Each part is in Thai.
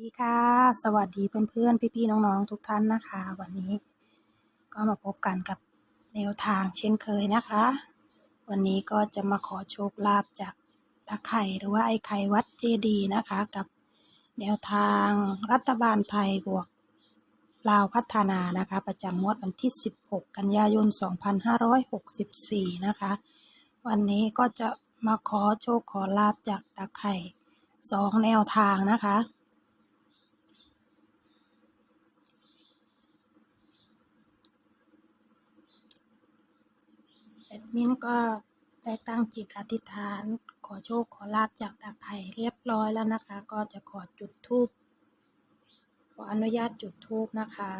ดีค่ะ สวัสดีเพื่อนๆ พี่ๆ น้องๆ ทุกท่านนะคะ วันนี้ก็มาพบกันกับแนวทางเช่นเคยนะคะ วันนี้ก็จะมาขอโชคลาภจากตาไข่หรือว่าไอ้ไข่วัดเจดีย์นะคะ กับแนวทางรัฐบาลไทยบวกลาวพัฒนานะคะ ประจำงวดวันที่ 16 กันยายน 2564 นะคะ วันนี้ก็จะมาขอโชคขอลาบจากตาไข่สองแนวทางนะคะ แอด มินก็ได้ตั้งจิตอธิษฐาน ขอโชคขอลาบจากตาไข่เรียบร้อยแล้วนะคะ ก็จะขอจุดธูปขออนุญาตจุดธูปนะคะ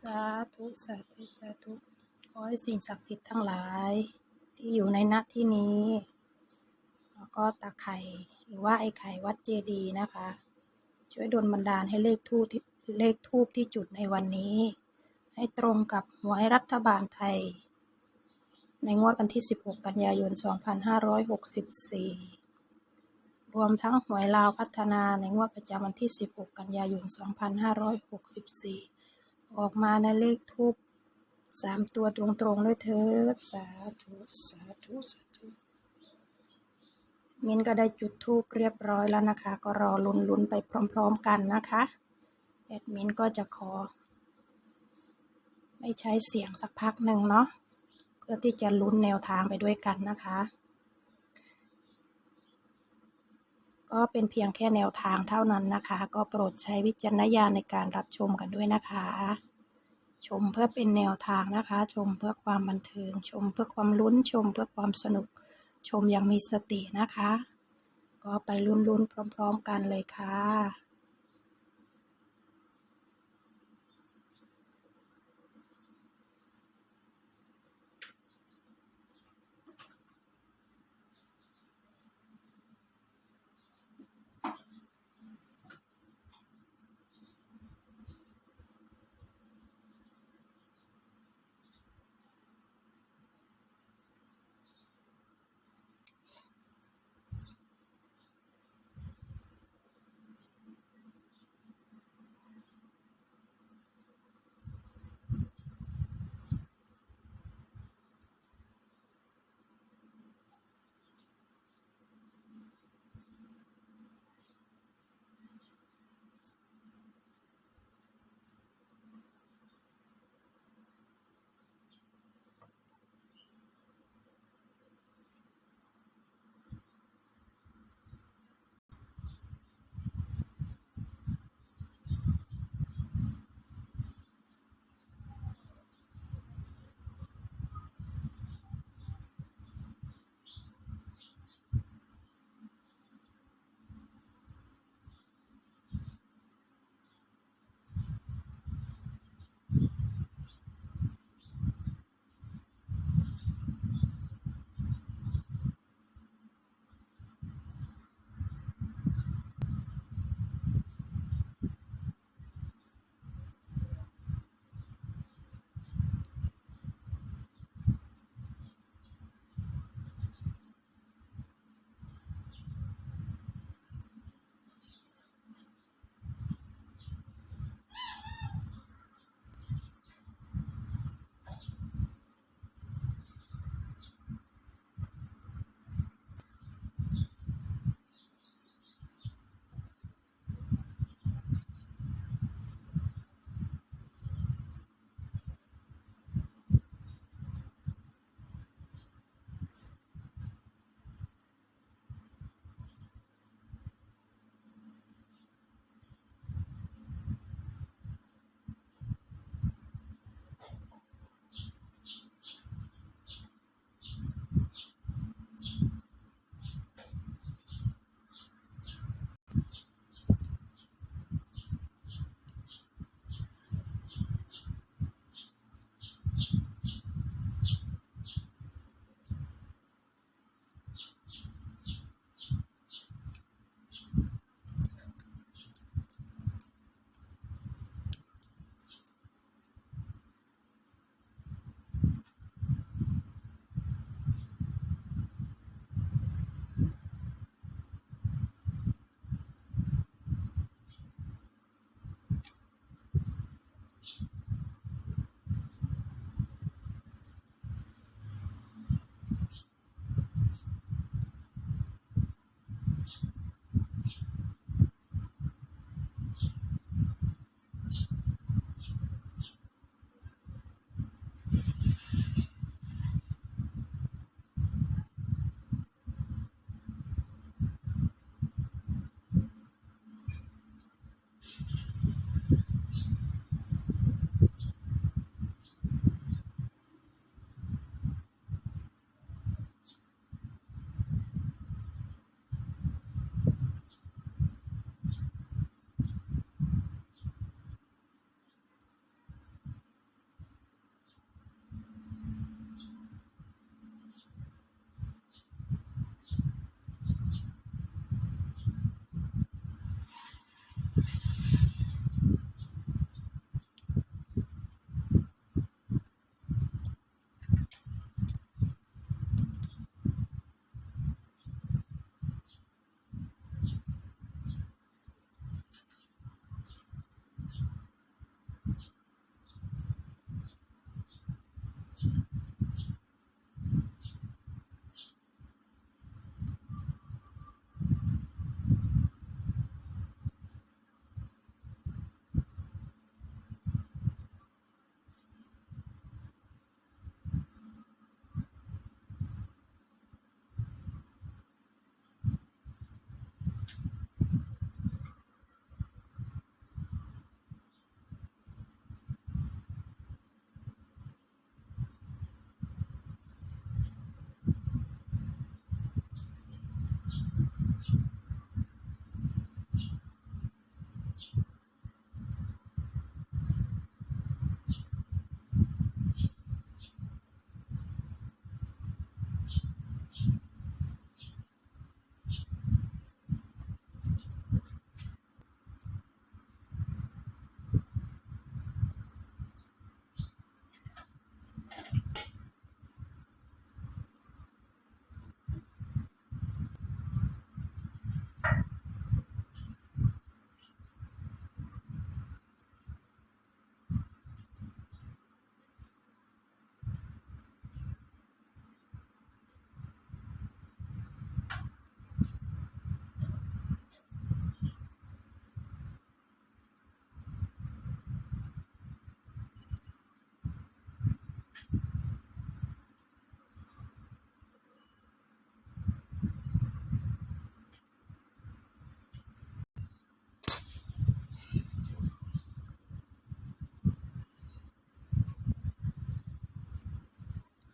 สาธุสาธุสาธุขอให้สิ่งศักดิ์สิทธิ์ทั้งหลาย ที่อยู่ในณที่นี้ แล้วก็ตาไข่หรือว่าไอ้ไข่วัดเจดีย์นะคะ ช่วยดลบันดาลให้เลขทูปที่เลขทูปที่จุดในวันนี้ ให้ตรงกับหวยรัฐบาลไทย ในงวดวันที่ 16 กันยายน 2564 รวมทั้งหวยลาวพัฒนาในงวดประจำวันที่ 16 กันยายน 2564 ออกมาในเลขทูปสามตัวตรงๆด้วยเถิดสาธุ สาธุสาธุ มินก็ได้จุดทูปเรียบร้อยแล้วนะคะ ก็รอลุ้นไปพร้อม ๆ กันนะคะแอดมินก็จะขอ ไม่ใช้เสียงสักพักหนึ่งเนาะเพื่อที่จะลุ้นแนวทางไปด้วยกันนะคะ ก็เป็นเพียงแค่แนวทางเท่านั้นนะคะ ก็โปรดใช้วิจารณญาณในการรับชมกันด้วยนะคะ ชมเพื่อเป็นแนวทางนะคะ ชมเพื่อความบันเทิง ชมเพื่อความลุ้นชมเพื่อความสนุก ชมอย่างมีสตินะคะ ก็ไปลุ้นๆพร้อม ๆ กันเลยค่ะ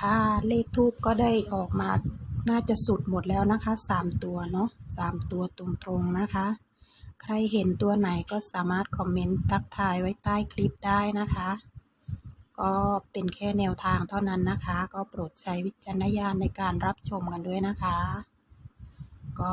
ค่ะ เลขทูปก็ได้ออกมาน่าจะสุดหมดแล้วนะคะสามตัวเนาะสามตัวตรงๆนะคะ ใครเห็นตัวไหนก็สามารถคอมเมนต์ทักทายไว้ใต้คลิปได้นะคะ ก็เป็นแค่แนวทางเท่านั้นนะคะ ก็โปรดใช้วิจารณญาณในการรับชมกันด้วยนะคะ ก็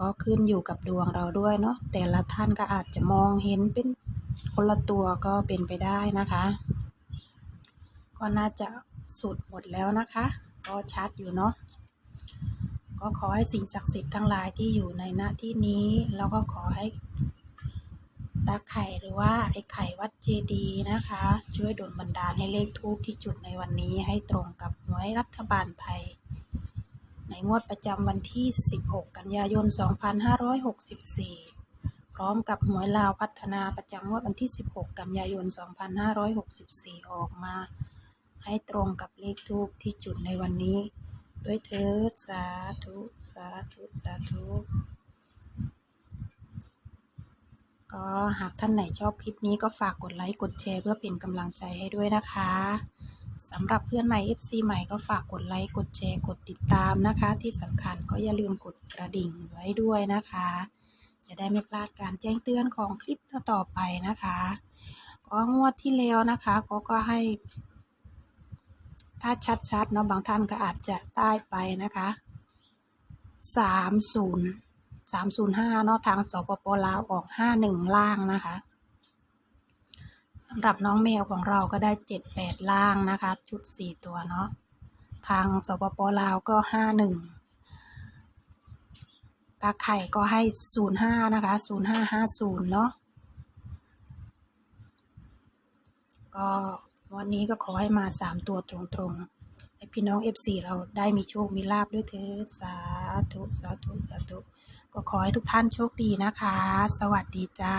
ก็ขึ้นอยู่กับดวงเราด้วยเนาะแต่ละท่านก็อาจจะมองเห็นเป็นคนละตัวก็เป็นไปได้นะคะ ก็น่าจะสุดหมดแล้วนะคะ ก็ชัดอยู่เนาะก็ขอให้สิ่งศักดิ์สิทธิ์ทั้งหลายที่อยู่ในหน้าที่นี้ แล้วก็ขอให้ตาไข่หรือว่าไอ้ไข่วัดเจดีย์นะคะ ช่วยดลบันดาลให้เลขทูปที่จุดในวันนี้ให้ตรงกับหวยรัฐบาลไทย ในงวดประจำวันที่ 16 กันยายน 2564 พร้อมกับหวยลาวพัฒนาประจำงวดวันที่ 16 กันยายน 2564 ออกมา ให้ตรงกับเลขทูปที่จุดในวันนี้ ด้วยเถิดสาธุสาธุสาธุก็หากท่านไหนชอบคลิปนี้ก็ฝากกดไลค์กดแชร์เพื่อเป็นกำลังใจให้ด้วยนะคะสำหรับเพื่อนใหม่ FC ใหม่ก็ฝากกดไลค์กดแชร์กดติดตามนะคะ ที่สำคัญก็อย่าลืมกดกระดิ่งไว้ด้วยนะคะ จะได้ไม่พลาดการแจ้งเตือนของคลิปต่อๆไปนะคะ ก็งวดที่แล้วนะคะก็ก็ให้ ถ้าชัดๆเนาะบางท่านก็อาจจะได้ไปนะคะสามศูนย์สามศูนย์ห้าเนาะทางสปปลาวออกห้าหนึ่งล่างนะคะสำหรับน้องแมวของเราก็ได้เจ็ดแปดล่างนะคะ ชุดสี่ตัวเนาะทางสปปลาวก็ห้าหนึ่งตาไข่ก็ให้ศูนย์ห้านะคะศูนย์ห้าห้าศูนย์เนาะก็ วันนี้ก็ขอให้มาสามตัวตรงๆ ให้พี่น้องเอฟซีเราได้มีโชค มีลาบด้วยเถิดสาธุ สาธุ สาธุ ก็ขอให้ทุกท่านโชคดีนะคะ สวัสดีจ้า